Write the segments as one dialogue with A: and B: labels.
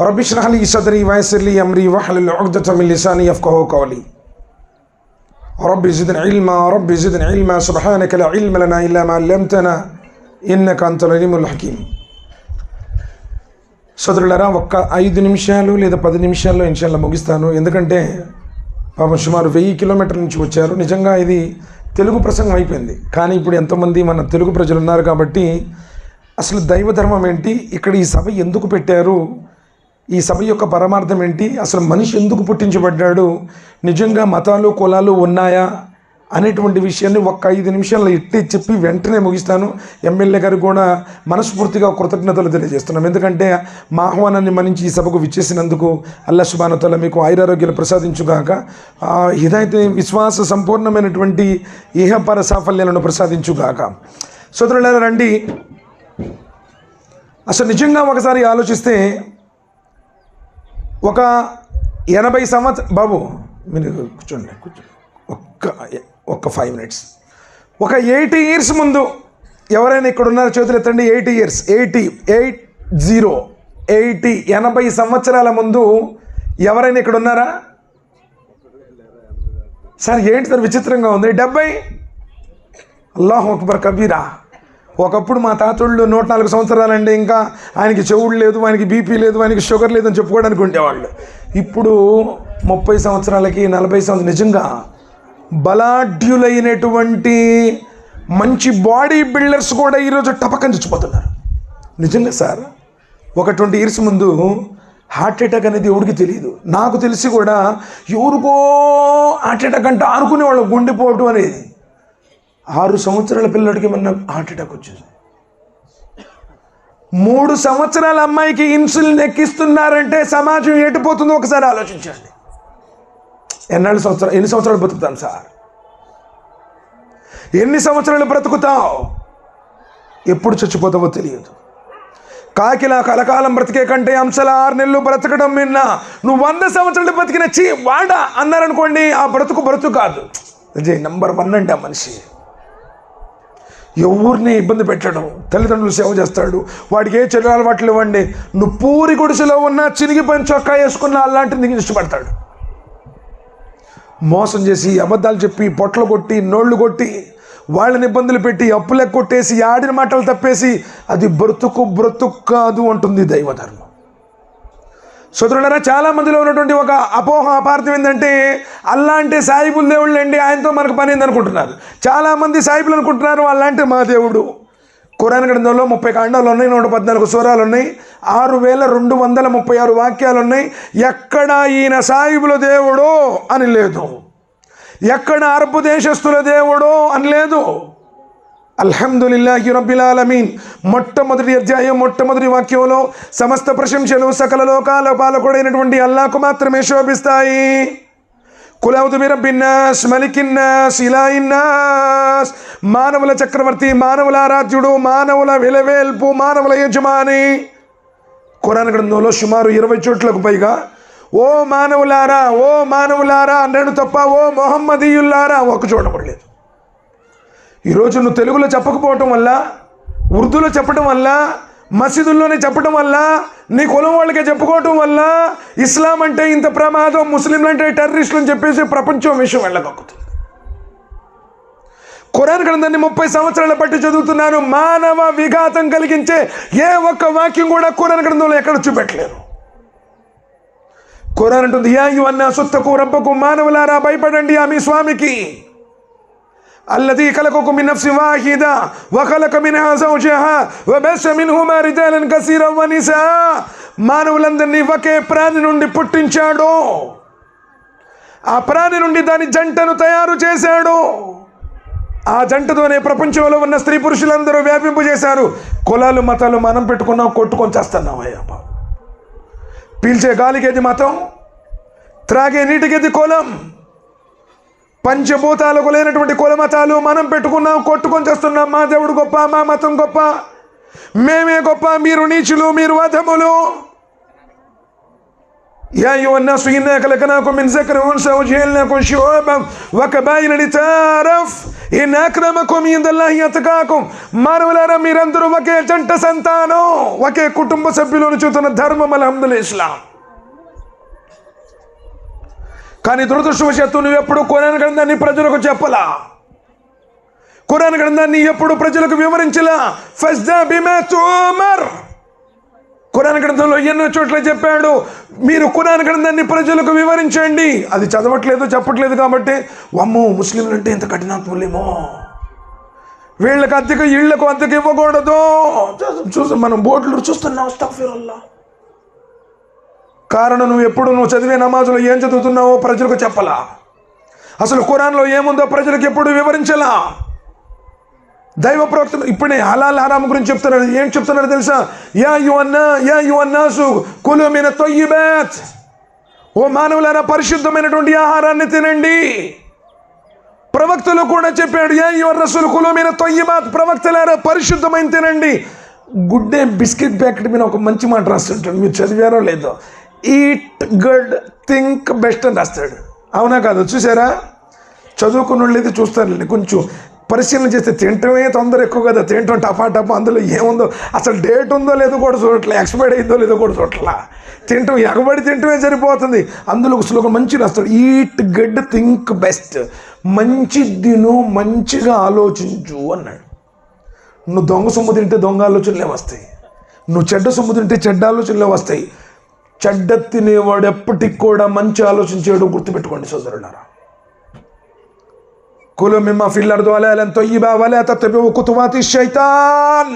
A: رب اشرح لي صدري ويسر لي امري واحلل عقدة من لساني يفقهوا قولي رب زدنا علما رب زدنا علما سبحانك لا علم لنا الا ما علمتنا انك انت العليم الحكيم సోదరులారా ఒక్క ఐదు నిమిషాలు లేదా పది నిమిషాల్లో ఇన్షాల్లో ముగిస్తాను ఎందుకంటే పాపం సుమారు వెయ్యి కిలోమీటర్ల నుంచి వచ్చారు నిజంగా ఇది తెలుగు ప్రసంగం అయిపోయింది కానీ ఇప్పుడు ఎంతోమంది మన తెలుగు ప్రజలు ఉన్నారు కాబట్టి అసలు దైవ ధర్మం ఏంటి ఇక్కడ ఈ సభ ఎందుకు పెట్టారు ఈ సభ యొక్క పరమార్థం ఏంటి? అసలు మనిషి ఎందుకు పుట్టించబడ్డాడు? నిజంగా మతాలు కులాలు ఉన్నాయా? అనేటువంటి విషయాన్ని ఒక్క ఐదు నిమిషాల్లో ఎట్టి చెప్పి వెంటనే ముగిస్తాను. ఎమ్మెల్యే గారు కూడా మనస్ఫూర్తిగా కృతజ్ఞతలు తెలియజేస్తున్నాం. ఎందుకంటే మా ఆహ్వానాన్ని మన్నించి ఈ సభకు విచ్చేసినందుకు అల్లా శుభానతల మీకు ఆయురారోగ్యాలు ప్రసాదించుగాక ఇదైతే విశ్వాస సంపూర్ణమైనటువంటి ఇహపర సాఫల్యాలను ప్రసాదించుగాక సోదరులారా రండి. అసలు నిజంగా ఒకసారి ఆలోచిస్తే ఒక ఎనభై సంవత్సర బాబు మీరు కూర్చోండి. కూర్చోండి ఒక్క ఒక్క ఫైవ్ మినిట్స్ ఒక ఎయిటీ ఇయర్స్ ముందు ఎవరైనా ఇక్కడ ఉన్నారో చేతులు ఎత్తండి. Eighty years eighty eight zero eighty ఎనభై సంవత్సరాల ముందు ఎవరైనా ఇక్కడ ఉన్నారా? సార్ ఏంటి సార్ విచిత్రంగా ఉంది? డెబ్బై? అల్లాహ్ అక్బర్ కబీరా. ఒకప్పుడు మా తాతోళ్ళు నూట నాలుగు సంవత్సరాలండి ఇంకా ఆయనకి చెవుడు లేదు ఆయనకి బీపీ లేదు ఆయనకి షుగర్ లేదని చెప్పుకోవడానికి ఉండేవాళ్ళు. ఇప్పుడు ముప్పై సంవత్సరాలకి నలభై సంవత్సరాలు నిజంగా బలాఢ్యులైనటువంటి మంచి బాడీ బిల్డర్స్ కూడా ఈరోజు టపకం చచ్చిపోతున్నారు. నిజంగా సార్ ఒక ట్వంటీ ఇయర్స్ ముందు హార్ట్ అటాక్ అనేది ఎవరికి తెలియదు నాకు తెలిసి కూడా ఎవరికో హార్ట్ అటాక్ అంటే అనుకునే వాళ్ళు గుండెపోవటం అనేది. ఆరు సంవత్సరాల పిల్లడికి మొన్న హార్ట్ అటాక్ వచ్చింది మూడు సంవత్సరాల అమ్మాయికి ఇన్సులిన్ ఎక్కిస్తున్నారంటే సమాజం ఎటుపోతుందో ఒకసారి ఆలోచించండి. ఎన్నాళ్ళు సంవత్సరాలు ఎన్ని సంవత్సరాలు బతుకుతాం సార్? ఎన్ని సంవత్సరాలు బ్రతుకుతావు ఎప్పుడు చచ్చిపోతావో తెలియదు. కాకిలా కలకాలం బ్రతికే కంటే అంశాల ఆరు నెలలు బ్రతకడం విన్నా నువ్వు వంద సంవత్సరాలు బ్రతికిన చీ వాడా అన్నారనుకోండి ఆ బ్రతుకు బ్రతుకు కాదు. అదే నంబర్ వన్ అంటే ఆ మనిషి. ఎవరిని ఇబ్బంది పెట్టడం? తల్లిదండ్రులు సేవ చేస్తాడు. వాడికి ఏ చెడు అలవాట్లు ఇవ్వండి నువ్వు పూరి గుడిసెలో ఉన్న చినిగిపోయిన చొక్కా వేసుకున్న అలాంటిది నీకు ఇష్టపడతాడు. మోసం చేసి అబద్ధాలు చెప్పి పొట్లు కొట్టి నోళ్ళు కొట్టి వాళ్ళని ఇబ్బందులు పెట్టి అప్పులకు కొట్టేసి ఆడిన మాటలు తప్పేసి అది బ్రతుకు బ్రతుకు కాదు అంటుంది దైవధర్మం. సోదరులారా చాలా మందిలో ఉన్నటువంటి ఒక అపోహ అపార్థం ఏంటంటే అల్లా అంటే సాయిబుల్ దేవుళ్ళు అండి ఆయనతో మనకు పని అనుకుంటున్నారు. చాలామంది సాయిబులు అనుకుంటున్నారు అల్లా అంటే మా దేవుడు. కురాన్ గ్రంథంలో ముప్పై కాండాలు ఉన్నాయి నూట పద్నాలుగు స్వరాలు ఉన్నాయి ఆరు వేల రెండు వందల ముప్పై ఆరు వాక్యాలు ఉన్నాయి. ఎక్కడ ఈయన సాయిబుల దేవుడో అని లేదు. ఎక్కడ అరబు దేశస్తుల దేవుడో అని లేదు. అల్హమ్దులిల్లాహి రబ్బిల్ ఆలమీన్. మొట్టమొదటి అధ్యాయం మొట్టమొదటి వాక్యంలో సమస్త ప్రశంసలు సకల లోకాల పాలకుడైనటువంటి అల్లాకు మాత్రమే శోభిస్తాయి. కులౌదు బిరబ్బిన్నాస్ మలికిన్నాస్ ఇలాయిన్నాస్ మానవుల చక్రవర్తి మానవుల ఆరాధ్యుడు మానవుల విలవేల్పు మానవుల యజమాని. కురాన్ గ్రంథంలో సుమారు ఇరవై చోట్లకు పైగా ఓ మానవులారా ఓ మానవులారా అన్నాడు తప్ప ఓ మొహమ్మదీయుల్లారా ఒక చూడబడలేదు ఈరోజు నువ్వు తెలుగులో చెప్పకపోవటం వల్ల ఉర్దూలో చెప్పడం వల్ల మసీదుల్లోనే చెప్పడం వల్ల నీ కులం వాళ్ళకే చెప్పుకోవటం వల్ల ఇస్లాం అంటే ఇంత ప్రమాదం ముస్లింలు అంటే టెర్రరిస్టులు అని చెప్పేసి ప్రపంచం విషయం వెళ్ళగక్కుతుంది. ఖురాన్ గ్రంథాన్ని ముప్పై సంవత్సరాల పట్టి చదువుతున్నాను మానవ విఘాతం కలిగించే ఏ ఒక్క వాక్యం కూడా ఖురాన్ గ్రంథంలో ఎక్కడ చూపెట్టలేరు ఖురాన్ అంటుంది యా అన్న సుత్తకు రబ్బకు మానవులారా భయపడండి ఆ మీ స్వామికి. الذي خلقكم من نفس واحدة وخلق منها زوجها وبث منهما رجالا كثيرا ونساء మానవులందరినీ ఒకే ప్రాణి నుండి పుట్టించాడు ఆ ప్రాణి నుండి దాని జంటను తయారు చేశాడు ఆ జంటతోనే ప్రపంచంలో ఉన్న స్త్రీ పురుషులందరూ వ్యాపింపు చేశారు కులాలు మతాలు మనం పెట్టుకున్నాం కొట్టుకొని చేస్తున్నాం అయ్యా బాబు. పీల్చే గాలికేది మతం త్రాగే నీటికేది కులం పంచభూతాలకు లేనటువంటి కుల మతాలు మనం పెట్టుకున్నాం కొట్టుకొని చేస్తున్నాం మా దేవుడు గొప్ప మా మతం గొప్ప మేమే గొప్ప మీరు నీచులు మీరు వధములు يا أيها الناس إنا خلقناكم من ذكر وأنثى وجعلناكم شعوبا وقبائل لتعارف إن أكرمكم عند الله أتقاكم మానవులారా మీరందరూ ఒకే జంట సంతానం ఒకే కుటుంబ సభ్యులను చూస్తున్న ధర్మం అల్హమ్దుల్ ఇస్లాం కానీ దురదృష్టవశాత్తు నువ్వు ఎప్పుడు కొరాన్ గ్రంథాన్ని ప్రజలకు చెప్పలా? కురాన్ గ్రంథాన్ని ఎప్పుడు ప్రజలకు వివరించలా? ఫస్దా గ్రంథంలో ఎన్నో చోట్ల చెప్పాడు మీరు కురాన్ గ్రంథాన్ని ప్రజలకు వివరించండి. అది చదవట్లేదు చెప్పట్లేదు కాబట్టి వమ్ము ముస్లింలు అంటే ఇంత కఠినాత్ములేమో. వీళ్ళకి అద్దెకు ఇళ్ళకు అద్దెకు ఇవ్వకూడదు. చూసి మనం బోట్లు చూస్తున్నాం అస్తగ్ఫిరుల్లా. కారణం నువ్వు ఎప్పుడు నువ్వు చదివే నమాజులో ఏం చదువుతున్నావో ప్రజలకు చెప్పలా. అసలు ఖురాన్లో ఏముందో ప్రజలకు ఎప్పుడు వివరించలా. దైవ ప్రవక్తలు ఇప్పుడే హలాల్ హరాం గురించి చెప్తున్నారు. ఏం చెప్తున్నారు తెలుసా? యా యు అన్నా యా యు అన్నాసు కులు తొయ్యి తొయ్యిబాత్. ఓ మానవులారా పరిశుద్ధమైనటువంటి ఆహారాన్ని తినండి. ప్రవక్తలు కూడా చెప్పాడు యా యు రసూలు కులు తొయ్యి తొయ్యిబాత్. ప్రవక్తలారా పరిశుద్ధమైన తినండి. గుడ్డే బిస్కెట్ ప్యాకెట్ మీద ఒక మంచి మాట రాస్తుంటాడు. మీరు చదివారో లేదో. ఈట్ గుడ్ థింక్ బెస్ట్ అని రాస్తాడు. అవునా కాదు? చూసారా? చదువుకున్న వాళ్ళు అయితే చూస్తారులేండి కొంచెం పరిశీలన చేస్తే తింటమే తొందర ఎక్కువ కదా. తింటాం టపా టపా. అందులో ఏముందో అసలు డేట్ ఉందో లేదో కూడా చూడట్లే. ఎక్స్పైర్డ్ అయిందో లేదో కూడా చూడట్లా. తింటాం ఎగబడి తింటమే సరిపోతుంది. అందులో ఒక శ్లోకం మంచి రాస్తాడు. ఈట్ గడ్ థింక్ బెస్ట్ మంచి దిను మంచిగా ఆలోచించు అన్నాడు. నువ్వు దొంగ సొమ్ము తింటే దొంగ ఆలోచనలే వస్తాయి. నువ్వు చెడ్డ సొమ్ము తింటే చెడ్డ ఆలోచనలే వస్తాయి. చెడ్డ తినేవాడు ఎప్పటికి కూడా మంచి ఆలోచించేవాడు గుర్తుపెట్టుకోండి సోదరులారా. కులు మిమ్మ ఫిల్లర్ దోలాలం తొయ్యిబా వలా తత్తబివు కుతువాతి శైతాన్.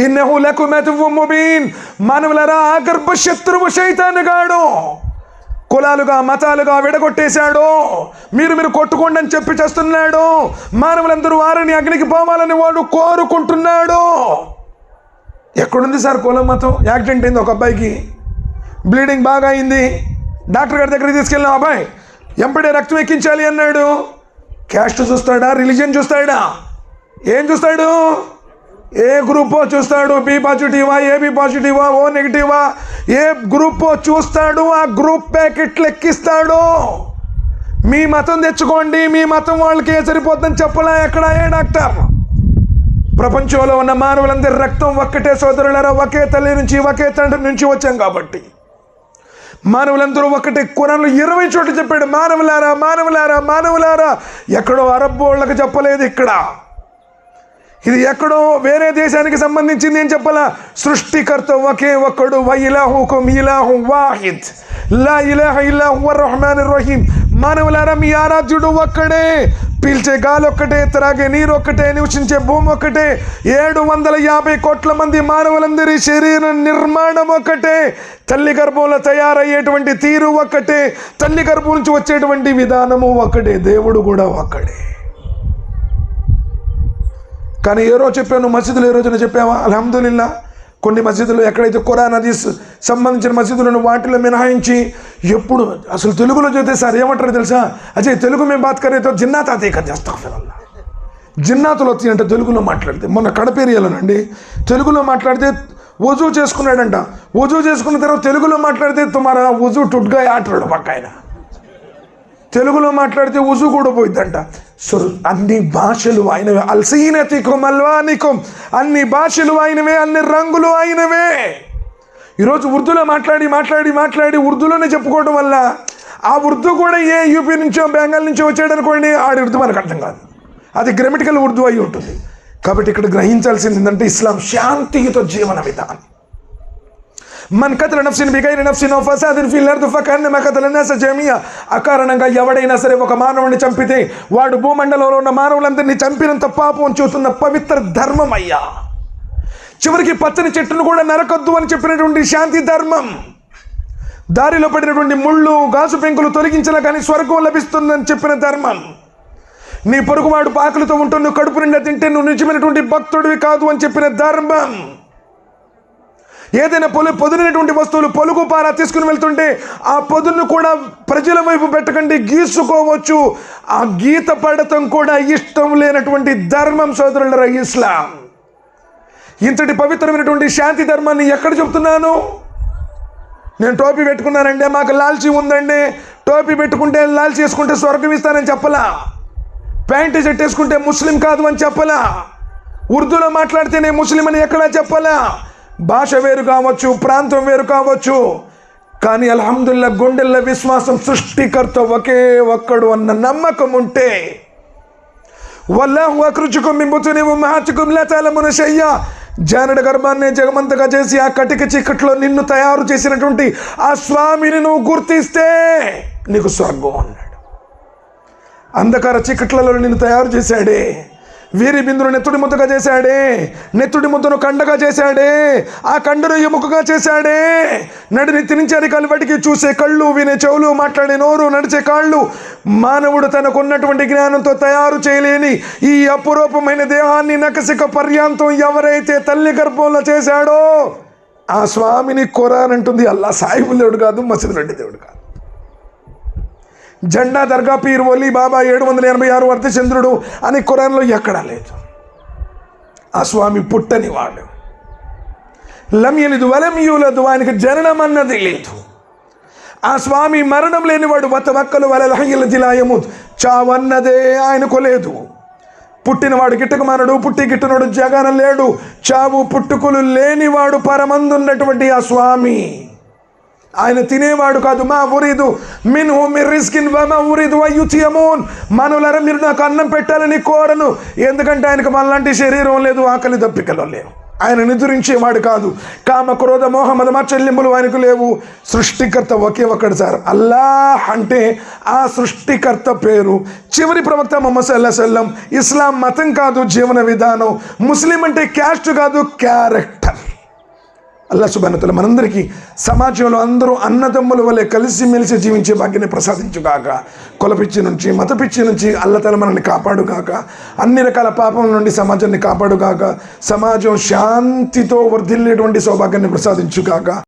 A: ఇన్నహు లకుమ్ అదువ్వుం ముబీన్. మానవులరా ఆగర్భ శత్రువు శైతానుగాడు. కులాలుగా మతాలుగా విడగొట్టేశాడు. మీరు మీరు కొట్టుకోండి అని చెప్పి చేస్తున్నాడు. మానవులందరూ వారిని అగ్నికి పోవాలని వాడు కోరుకుంటున్నాడు. ఎక్కడుంది సార్ కులం మతం? యాక్సిడెంట్ అయింది ఒక అబ్బాయికి. బ్లీడింగ్ బాగా అయింది డాక్టర్ గారి దగ్గరికి తీసుకెళ్ళిన అబ్బాయి? ఎంపడే రక్తం ఎక్కించాలి అన్నాడు. క్యాస్ట్ చూస్తాడా? రిలీజియన్ చూస్తాడా? ఏం చూస్తాడు? ఏ గ్రూపో చూస్తాడు? బి పాజిటివా ఏబి పాజిటివా ఓ నెగిటివా ఏ గ్రూపో చూస్తాడు? ఆ గ్రూప్ ప్యాకెట్లు ఎక్కిస్తాడు. మీ మతం తెచ్చుకోండి. మీ మతం వాళ్ళకి ఏ సరిపోతుందని చెప్పలే ఎక్కడ ఏ డాక్టర్? ప్రపంచంలో ఉన్న మానవులందరి రక్తం ఒక్కటే సోదరులరా ఒకే తల్లి నుంచి ఒకే తండ్రి నుంచి వచ్చాం కాబట్టి. మానవులందరూ ఒకటే కురాన్లో ఇరవై చోట్ల చెప్పాడు మానవులారా మానవులారా మానవులారా. ఎక్కడో అరబ్ వాళ్ళకి చెప్పలేదు ఇక్కడ. ఇది ఎక్కడో వేరే దేశానికి సంబంధించింది ఏం చెప్పాలా? సృష్టికర్త ఒకే ఒక్కడు వైలాహుకుం ఇలాహు వాహిద్ లా ఇలాహ ఇల్లా రహమాన్ రహీం మానవులారా మీ ఆరాధ్యుడు ఒక్కడే. పీల్చే గాలి ఒక్కటే త్రాగే నీరు ఒక్కటే నివసించే భూమి ఒక్కటే. ఏడు వందల యాభై కోట్ల మంది మానవులందరి శరీర నిర్మాణం ఒక్కటే. తల్లి గర్భంలో తయారయ్యేటువంటి తీరు ఒక్కటే. తల్లి గర్భం నుంచి వచ్చేటువంటి విధానము ఒక్కటే. దేవుడు కూడా ఒక్కడే. కానీ ఏ రోజు చెప్పాను? మసీదులు ఏ రోజున చెప్పావా? అల్హమ్దుల్లా కొన్ని మసీదులు ఎక్కడైతే ఖురాన్ హదీస్ సంబంధించిన మసీదులను వాటిలో మినహాయించి ఎప్పుడు అసలు తెలుగులో చూస్తే సార్ ఏమంటారు తెలుసా? అజయ్ తెలుగు మేము బాత్ కరేతో జిన్నాత్ అతే చేస్తాం జిన్నాతులు వచ్చి అంటే తెలుగులో మాట్లాడితే మొన్న కడపేరియాలోనండి తెలుగులో మాట్లాడితే వజూ చేసుకున్నాడంట. వజూ చేసుకున్న తర్వాత తెలుగులో మాట్లాడితే తుమారా వజూ టుడ్గా ఆటరాడు పక్క ఆయన. తెలుగులో మాట్లాడితే ఉజు కూడా పోయిద్దంట. సో అన్ని భాషలు ఆయనవే. అల్సీనతికం అల్వానికం అన్ని భాషలు ఆయనవే అన్ని రంగులు ఆయనవే. ఈరోజు ఉర్దూలో మాట్లాడి మాట్లాడి మాట్లాడి ఉర్దూలోనే చెప్పుకోవడం వల్ల ఆ ఉర్దూ కూడా ఏ యూపీ నుంచో బెంగాల్ నుంచో వచ్చాడు అనుకోండి ఆడి ఉర్దూ మనకు అర్థం కాదు. అది గ్రామటికల్ ఉర్దూ అయి ఉంటుంది. కాబట్టి ఇక్కడ గ్రహించాల్సింది ఏంటంటే ఇస్లాం శాంతియుత జీవన విధానం. మన్ కథల నఫ్సిన్ బిగైర్ నఫ్సిన్ ఫసాదిన్ ఫిల్ అర్ద్ ఫకన్నమ కథల నాస జమియా. అకారణంగా ఎవడైనా సరే ఒక మానవుని చంపితే వాడు భూమండలంలో ఉన్న మానవులందరినీ చంపినంత పాపం చూస్తున్న పవిత్ర ధర్మం అయ్యా చివరికి పచ్చని చెట్టును కూడా నరకొద్దు అని చెప్పినటువంటి శాంతి ధర్మం. దారిలో పడినటువంటి ముళ్ళు గాజు పెంకులు తొలగించినా కానీ స్వర్గం లభిస్తుందని చెప్పిన ధర్మం. నీ పొరుగువాడు పాకులతో ఉంటూ నువ్వు కడుపు నిండా తింటే నువ్వు నిజమైనటువంటి భక్తుడివి కాదు అని చెప్పిన ధర్మం. ఏదైనా పొలు పొదునటువంటి వస్తువులు పొలుగు పార తీసుకుని వెళ్తుంటే ఆ పొదును కూడా ప్రజల వైపు పెట్టకండి గీసుకోవచ్చు. ఆ గీత పడటం కూడా ఇష్టం లేనటువంటి ధర్మం సోదరులరా ఇస్లాం. ఇంతటి పవిత్రమైనటువంటి శాంతి ధర్మాన్ని ఎక్కడ చెప్తున్నాను నేను టోపీ పెట్టుకున్నానండి మాకు లాల్చీ ఉందండి. టోపీ పెట్టుకుంటే లాల్చీ వేసుకుంటే స్వర్గం ఇస్తానని చెప్పలా. ప్యాంటు షర్ట్ వేసుకుంటే ముస్లిం కాదు అని చెప్పలా. ఉర్దూలో మాట్లాడితేనే ముస్లిం అని ఎక్కడా చెప్పలా. భాష వేరు కావచ్చు ప్రాంతం వేరు కావచ్చు. కానీ అల్హమ్దుల్లా గుండెల్లో విశ్వాసం సృష్టికర్త ఒకే ఒక్కడు అన్న నమ్మకం ఉంటే వల్లాహు అకృచుకుం మింబుతుని మహాచుకుం లతాలమున శయ్యా జానడ గర్భాన్ని జగమంతగా చేసి ఆ కటిక చీకట్లో నిన్ను తయారు చేసినటువంటి ఆ స్వామిని నువ్వు గుర్తిస్తే నీకు స్వర్గం అన్నాడు. అంధకార చీకట్లలో నిన్ను తయారు చేశాడే. వీరి బిందును నెత్తుడి ముద్దగా చేశాడే. నెత్తుడి ముద్దను కండగా చేశాడే. ఆ కండను ఎముకగా చేశాడే. నడిని నెత్తి నుంచి అరికాలు చూసే కళ్ళు వినే చెవులు మాట్లాడే నోరు నడిచే కాళ్ళు. మానవుడు తనకున్నటువంటి జ్ఞానంతో తయారు చేయలేని ఈ అపురూపమైన దేహాన్ని నకసిక పర్యాంతం ఎవరైతే తల్లి గర్భంలో చేశాడో ఆ స్వామిని కొరానంటుంది. అల్లా సాయిబుల్ దేవుడు కాదు మసీద్ రెడ్డి దేవుడు కాదు. జెండా దర్గా పీర్ ఒలి బాబా ఏడు వందల ఎనభై ఆరు అర్ధచంద్రుడు అని కురాన్లో ఎక్కడా లేదు. ఆ స్వామి పుట్టని వాడు లం వలమియులదు ఆయనకు జననం అన్నది లేదు. ఆ స్వామి మరణం లేనివాడు వతవక్కలు వక్కలు దిలాయము చావన్నదే ఆయనకు లేదు. పుట్టినవాడు గిట్టకమానడు పుట్టి గిట్టనోడు జగన లేడు. చావు పుట్టుకులు లేనివాడు పరమందున్నటువంటి ఆ స్వామి. ఆయన తినేవాడు కాదు మా ఉరీదు మిన్ మీ రిస్కిన్ మా ఉరీదు అయ్యుతియమోన్ మనులర మీరు నాకు అన్నం పెట్టాలని కోరను. ఎందుకంటే ఆయనకు మనలాంటి శరీరం లేదు ఆకలి దప్పికలు లేవు. ఆయన నిద్రించేవాడు కాదు. కామ క్రోధ మోహ మా చెల్లింపులు ఆయనకు లేవు. సృష్టికర్త ఒకే ఒక్కడు సార్. అల్లాహ్ అంటే ఆ సృష్టికర్త పేరు. చివరి ప్రవక్త మొహమ్మద్ సల్లా సల్లం ఇస్లాం మతం కాదు జీవన విధానం. ముస్లిం అంటే క్యాస్ట్ కాదు క్యారెక్టర్. అల్లా సుబానతల మనందరికీ సమాజంలో అందరూ అన్నదమ్ముల వలె కలిసిమెలిసి జీవించే భాగ్యాన్ని ప్రసాదించుగాక. కులపిచ్చి నుంచి మతపిచ్చి నుంచి అల్లతల మనల్ని కాపాడుగాక. అన్ని రకాల పాపం నుండి సమాజాన్ని కాపాడుగాక. సమాజం శాంతితో వర్ధిల్లేటువంటి సౌభాగ్యాన్ని ప్రసాదించుగాక.